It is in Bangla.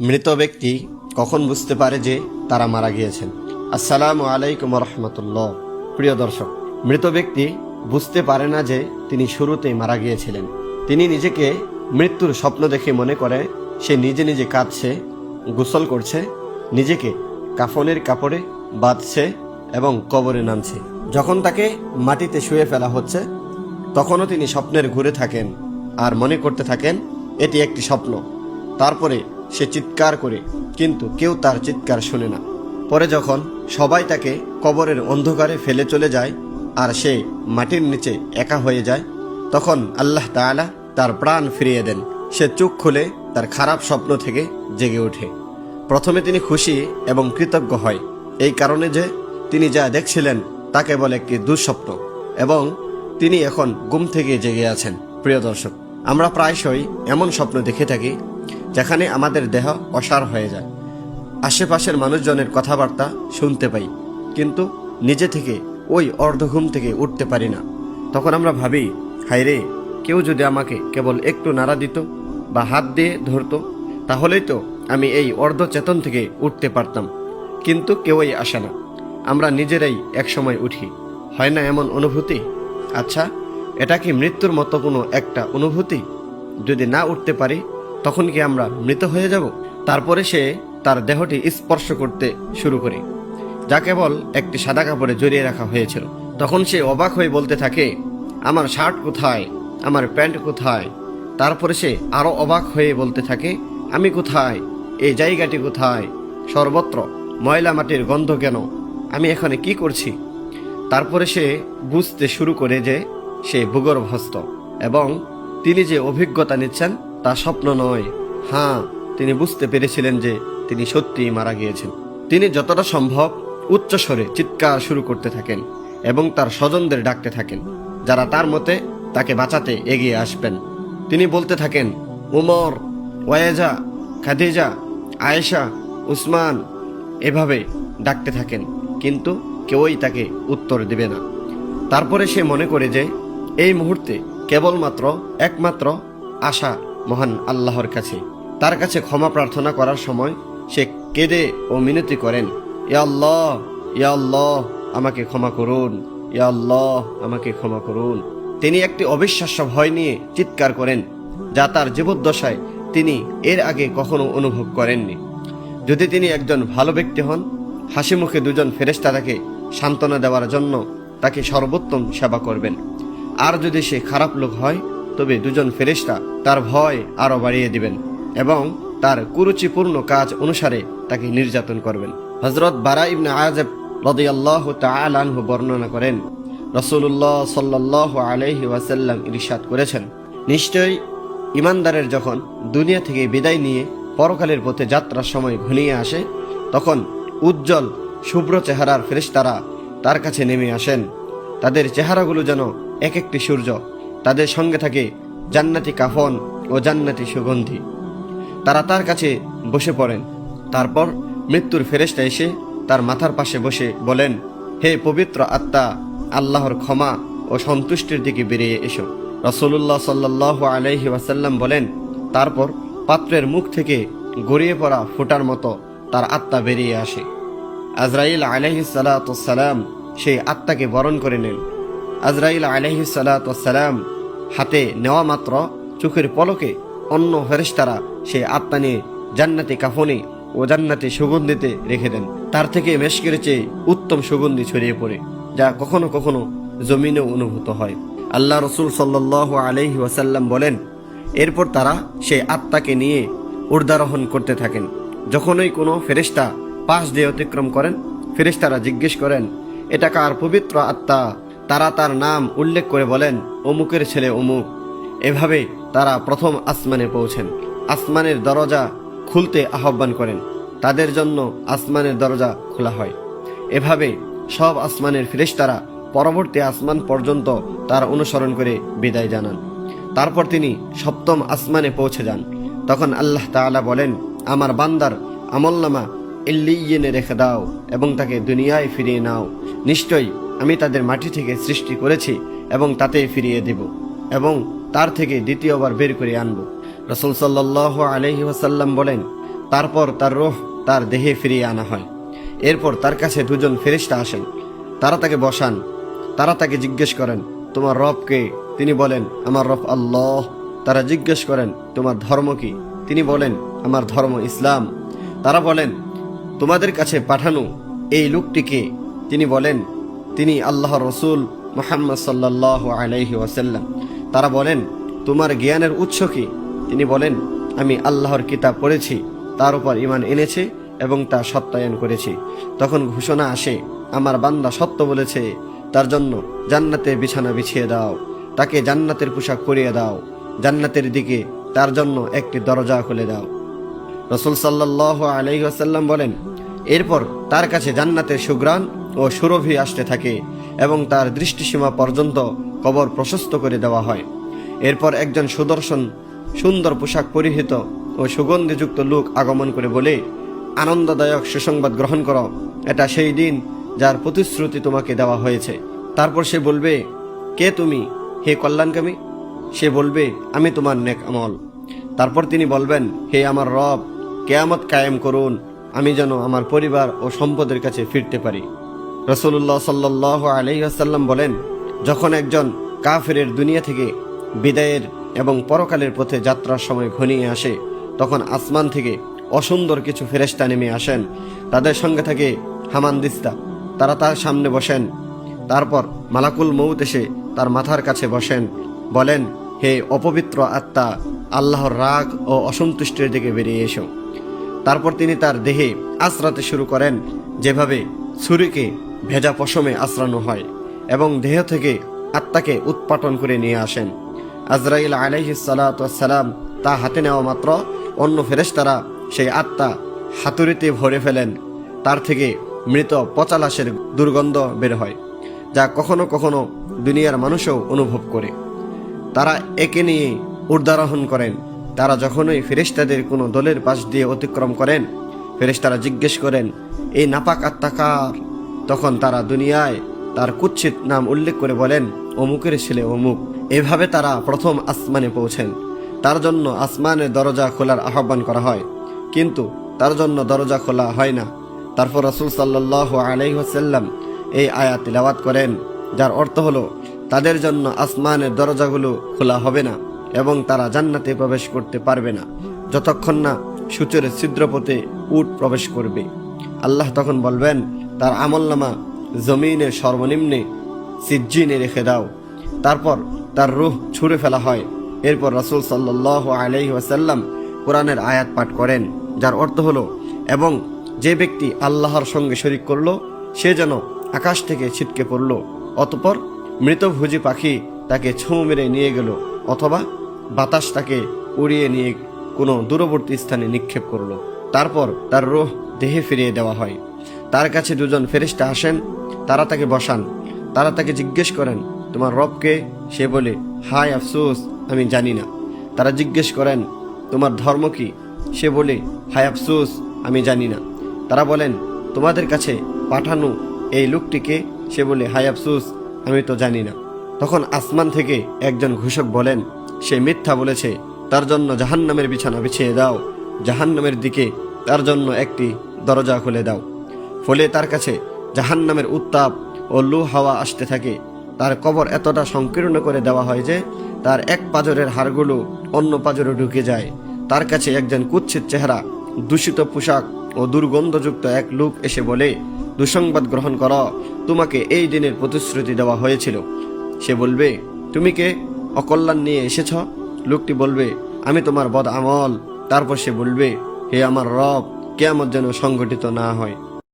মৃত ব্যক্তি কখন বুঝতে পারে যে তারা মারা গিয়েছেন? আসসালামু আলাইকুম রহমতুল্লাহ। প্রিয় দর্শক, মৃত ব্যক্তি বুঝতে পারে না যে তিনি শুরুতেই মারা গিয়েছিলেন। তিনি নিজেকে মৃত্যুর স্বপ্ন দেখে মনে করে, সে নিজে নিজে কাঁদছে, গোসল করছে, নিজেকে কাফনের কাপড়ে বাঁধছে এবং কবরে নামছে। যখন তাকে মাটিতে শুয়ে ফেলা হচ্ছে, তখনও তিনি স্বপ্নের ঘুরে থাকেন আর মনে করতে থাকেন, এটি একটি স্বপ্ন। তারপরে সে চিৎকার করে, কিন্তু কেউ তার চিৎকার শোনে না। পরে যখন সবাই তাকে কবরের অন্ধকারে ফেলে চলে যায় আর সে মাটির নিচে একা হয়ে যায়, তখন আল্লাহ তাআলা তার প্রাণ ফিরিয়ে দেন। সে চোখ খুলে তার খারাপ স্বপ্ন থেকে জেগে ওঠে। প্রথমে তিনি খুশি এবং কৃতজ্ঞ হয়, এই কারণে যে তিনি যা দেখছিলেন তাকে বলে একটি দুঃস্বপ্ন এবং তিনি এখন ঘুম থেকে জেগে আছেন। প্রিয় দর্শক, আমরা প্রায়শই এমন স্বপ্ন দেখে থাকি যেখানে আমাদের দেহ অসার হয়ে যায়। আশেপাশের মানুষজনের কথাবার্তা শুনতে পাই, কিন্তু নিজে থেকে ওই অর্ধঘুম থেকে উঠতে পারি না। তখন আমরা ভাবি হায়রে কেউ যদি আমাকে কেবল একটু নাড়া দিত বা হাত দিয়ে ধরতো, তাহলেই তো আমি এই অর্ধচেতন থেকে উঠতে পারতাম। কিন্তু কেউই আসে না। আমরা নিজেরাই একসময় উঠি। হয় না এমন অনুভূতি? আচ্ছা এটা কি মৃত্যুর মতো কোনো একটা অনুভূতি? যদি না উঠতে পারি তখন কি আমরা মৃত হয়ে যাব? তারপরে সে তার দেহটি স্পর্শ করতে শুরু করে, যা কেবল একটি সাদা কাপড়ে জড়িয়ে রাখা হয়েছিল। তখন সে অবাক হয়ে বলতে থাকে, আমার শার্ট কোথায়? আমার প্যান্ট কোথায়? তারপরে সে আরও অবাক হয়ে বলতে থাকে, আমি কোথায়? এই জায়গাটি কোথায়? সর্বত্র ময়লা মাটির গন্ধ কেন? আমি এখানে কি করছি? তারপরে সে বুঝতে শুরু করে যে সে ভূগর্ভস্থ এবং তিনি যে অভিজ্ঞতা নিচ্ছেন তা স্বপ্ন নয়। হ্যাঁ তিনি বুঝতে পেরেছিলেন যে তিনি সত্যিই মারা গিয়েছেন। তিনি যতটা সম্ভব উচ্চস্বরে চিৎকার শুরু করতে থাকেন এবং তার স্বজনদের ডাকতে থাকেন, যারা তার মতে তাকে বাঁচাতে এগিয়ে আসবেন। তিনি বলতে থাকেন, উমর ওয়েজা খাদিজা, আয়েশা, উসমান এভাবে ডাকতে থাকেন, কিন্তু কেউই তাকে উত্তর দেবে না। তারপরে সে মনে করে যে এই মুহূর্তে কেবলমাত্র একমাত্র আশা মহান আল্লাহর কাছে। তার কাছে ক্ষমা প্রার্থনা করার সময় সে কেঁদে ও মিনতি করেন ইয়া আল্লাহ ইয়া আমাকে ক্ষমা করুন ইয়া আমাকে ক্ষমা করুন। তিনি একটি অবিশ্বাস্য ভয় নিয়ে চিৎকার করেন, যা তার জীবদ্দশায় তিনি এর আগে কখনো অনুভব করেননি। যদি তিনি একজন ভালো ব্যক্তি হন, হাসি মুখে দুজন ফেরেশতা তাকে সান্ত্বনা দেওয়ার জন্য তাকে সর্বোত্তম সেবা করবেন। আর যদি সে খারাপ লোক হয় তবে দুজন ফেরেশতা তার ভয় আরও বাড়িয়ে দিবেন এবং তার কুরুচিপূর্ণ কাজ অনুসারে তাকে নির্যাতন করবেন। হজরত বারা ইবনে আজব রদিয়াল্লাহ তালানহু বর্ণনা করেন রসুল্লাহ সাল্লাহ আলহি ওয়াসাল্লাম ইরশাদ করেছেন, নিশ্চয়ই ইমানদারের যখন দুনিয়া থেকে বিদায় নিয়ে পরকালের পথে যাত্রার সময় ঘনিয়ে আসে, তখন উজ্জ্বল, শুভ্র চেহারার ফেরেশতারা তার কাছে নেমে আসেন। তাদের চেহারাগুলো যেন এক একটি সূর্য তাদের সঙ্গে থাকে জান্নাতি কাফন ও জান্নাতি সুগন্ধি। তারা তার কাছে বসে পড়েন। তারপর মৃত্যুর ফেরেস্তা এসে তার মাথার পাশে বসে বলেন, হে পবিত্র আত্মা, আল্লাহর ক্ষমা ও সন্তুষ্টির দিকে বেরিয়ে এসো। রসুল্লাহ সাল্লাহ আলহি ওয়াসাল্লাম বলেন, তারপর পাত্রের মুখ থেকে গড়িয়ে পড়া ফোটার মতো তার আত্মা বেরিয়ে আসে। আজরাইল আলহি সালাতাম সেই আত্মাকে বরণ করে নেন। আজরাইল আলহি সালাতাম হাতে নেওয়া মাত্র চোখের পলকে অন্য ফেরেশতারা সেই আত্মা নিয়ে জান্নাতি কাফনে ও জান্নাতি সুগন্ধিতে রেখে দেন। তার থেকে মেশকের চেয়ে উত্তম সুগন্ধি ছড়িয়ে পড়ে, যা কখনো কখনো জমিনেও অনুভূত হয়। আল্লাহ রসুল সাল্লাহ আলহি ওয়াসাল্লাম বলেন, এরপর তারা সেই আত্মাকে নিয়ে ঊর্ধ্বারোহণ করতে থাকেন। যখনই কোনো ফেরেশতা পাশ দিয়ে অতিক্রম করেন, ফেরেশতারা জিজ্ঞেস করেন, এটা কার পবিত্র আত্মা? তারা তার নাম উল্লেখ করে বলেন, অমুকের ছেলে অমুক। এভাবে তারা প্রথম আসমানে পৌঁছেন। আসমানের দরজা খুলতে আহ্বান করেন। তাদের জন্য আসমানের দরজা খোলা হয়। এভাবে সব আসমানের ফেরেশতারা পরবর্তী আসমান পর্যন্ত তার অনুসরণ করে বিদায় জানান। তারপর তিনি সপ্তম আসমানে পৌঁছে যান। তখন আল্লাহ তাআলা বলেন, আমার বান্দার আমলনামা ইল্লিয়েনে রেখে দাও এবং তাকে দুনিয়ায় ফিরিয়ে নাও। নিশ্চয়ই আমি তাদের মাটি থেকে সৃষ্টি করেছি এবং তাতে ফিরিয়ে দেব এবং তার থেকে দ্বিতীয়বার বের করে আনব। রসুল সাল্লাহ আলহি ওয়াসাল্লাম বলেন, তারপর তার রোহ তার দেহে ফিরিয়ে আনা হয়। এরপর তার কাছে দুজন ফেরিস্তা আসেন। তারা তাকে বসান। তারা তাকে জিজ্ঞেস করেন, তোমার রবকে তিনি বলেন, আমার রব আল্লাহ। তারা জিজ্ঞেস করেন, তোমার ধর্ম কি? তিনি বলেন, আমার ধর্ম ইসলাম। তারা বলেন, তোমাদের কাছে পাঠানো এই লোকটিকে তিনি বলেন তিনি আল্লাহ রসুল মোহাম্মদ সাল্লাহ আলাইহি ওয়াসাল্লাম। তারা বলেন, তোমার জ্ঞানের উৎস কি? তিনি বলেন, আমি আল্লাহর কিতাব পড়েছি, তার উপর ইমান এনেছে এবং তা সত্যায়ন করেছি। তখন ঘোষণা আসে, আমার বান্দা সত্য বলেছে, তার জন্য জান্নাতের বিছানা বিছিয়ে দাও, তাকে জান্নাতের পোশাক পরিয়ে দাও, জান্নাতের দিকে তার জন্য একটি দরজা খুলে দাও। রসুল সাল্লাহ আলহিহাসাল্লাম বলেন, এরপর তার কাছে জান্নাতের সুগ্রাণ ও সুরভি আসতে থাকে এবং তার দৃষ্টিসীমা পর্যন্ত কবর প্রশস্ত করে দেওয়া হয়। এরপর একজন সুদর্শন, সুন্দর পোশাক পরিহিত ও সুগন্ধিযুক্ত লোক আগমন করে বলে, আনন্দদায়ক সুসংবাদ গ্রহণ করো। এটা সেই দিন যার প্রতিশ্রুতি তোমাকে দেওয়া হয়েছে। তারপর সে বলবে, কে তুমি? হে কল্যাণকামী? সে বলবে, আমি তোমার নেক আমল। তারপর তিনি বলবেন, হে আমার রব, কেয়ামত কায়েম করুন। আমি যেন আমার পরিবার ও সম্পদের কাছে ফিরতে পারি। রসুল্লাহ সাল্লাহ আলহিহাসাল্লাম বলেন, যখন একজন কাফেরের দুনিয়া থেকে বিদায়ের এবং পরকালের পথে যাত্রার সময় ঘনিয়ে আসে, তখন আসমান থেকে অসুন্দর কিছু ফেরেস্তা নেমে আসেন। তাদের সঙ্গে থাকে হামানদিস্তা তারা তার সামনে বসেন। তারপর মালাকুল মৌত এসে তার মাথার কাছে বসেন। বলেন, হে অপবিত্র আত্মা, আল্লাহর রাগ ও অসন্তুষ্টির দিকে বেরিয়ে এসো। তারপর তিনি তার দেহে আশ্রাতে শুরু করেন, যেভাবে ছুরিকে ভেজা পশমে আশ্রানো হয় এবং দেহ থেকে আত্মাকে উৎপাটন করে নিয়ে আসেন। আজরাইল আলাইহি সালাম তা হাতে নেওয়া মাত্র অন্য ফেরেশতারা সেই আত্মা হাতুড়িতে ভরে ফেলেন। তার থেকে মৃত পচালাশের দুর্গন্ধ বের হয়, যা কখনো কখনো দুনিয়ার মানুষও অনুভব করে। তারা একে নিয়ে উর্দারোহণ করেন। তারা যখনই ফেরেশতাদের কোনো দলের পাশ দিয়ে অতিক্রম করেন, ফেরেশতারা জিজ্ঞেস করেন, এই নাপাক আত্মা কার তখন তারা দুনিয়ায় তার কুচ্ছিত নাম উল্লেখ করে বলেন, অমুকের ছেলে অমুক। এভাবে তারা প্রথম আসমানে পৌঁছেন। তার জন্য আসমানের দরজা খোলার আহ্বান করা হয়। কিন্তু তার জন্য দরজা খোলা হয় না। তারপর রসুল সাল্লাহ আলাইহাল্লাম এই আয়াত তিলাওয়াত করেন, যার অর্থ হলো, তাদের জন্য আসমানের দরজাগুলো খোলা হবে না এবং তারা জান্নাতে প্রবেশ করতে পারবে না। যতক্ষণ না সূচের ছিদ্রপথে উট প্রবেশ করবে। আল্লাহ তখন বলবেন তার আমলনামা জমিনের সর্বনিম্নে সিজ্জিনে রেখে দাও। তারপর তার রুহ ছুঁড়ে ফেলা হয়। এরপর রসুল সাল্লাহ আলহি কোরআনের আয়াত পাঠ করেন, যার অর্থ হলো, এবং যে ব্যক্তি আল্লাহর সঙ্গে শরিক করল, সে যেন আকাশ থেকে ছিটকে পড়ল, অতপর মৃতভোজী পাখি তাকে ছৌ মেরে নিয়ে গেল, অথবা বাতাস তাকে উড়িয়ে নিয়ে কোনো দূরবর্তী স্থানে নিক্ষেপ করল। তারপর তার রোহ দেহে ফিরিয়ে দেওয়া হয়। তার কাছে দুজন ফেরিস্তা আসেন, তারা তাকে বসান। তারা তাকে জিজ্ঞেস করেন, তোমার রবকে? সে বলে, হায় আফসোস, আমি জানি না। তারা জিজ্ঞেস করেন, তোমার ধর্ম কি? সে বলে, হায় আফসোস, আমি জানি না। তারা বলেন, তোমাদের কাছে পাঠানো এই লোকটিকে? সে বলে, হায় আফসোস, আমি তো জানি না। তখন আসমান থেকে একজন ঘোষক বলেন, সে মিথ্যা বলেছে, তার জন্য জাহান্নামের বিছানা বিছিয়ে দাও। জাহান্নামের দিকে তার জন্য একটি দরজা খুলে দাও। ফলে তার কাছে জাহান্নামের উত্তাপ ও লু হাওয়া আসতে থাকে। তার কবর এতটা সংকীর্ণ করে দেওয়া হয় যে তার এক পাজরের হাড়গুলো অন্য পাজরে ঢুকে যায়। তার কাছে একজন কুচ্ছিত চেহারা, দূষিত পোশাক ও দুর্গন্ধযুক্ত এক লোক এসে বলে, দুঃসংবাদ গ্রহণ কর, তোমাকে এই দিনের প্রতিশ্রুতি দেওয়া হয়েছিল। সে বলবে, তুমি কে? অকল্যাণ নিয়ে এসেছ? লোকটি বলবে, আমি তোমার বদ আমল তারপর সে বলবে, হে আমার রব, কেয়ামত যেন সংগঠিত না হয়।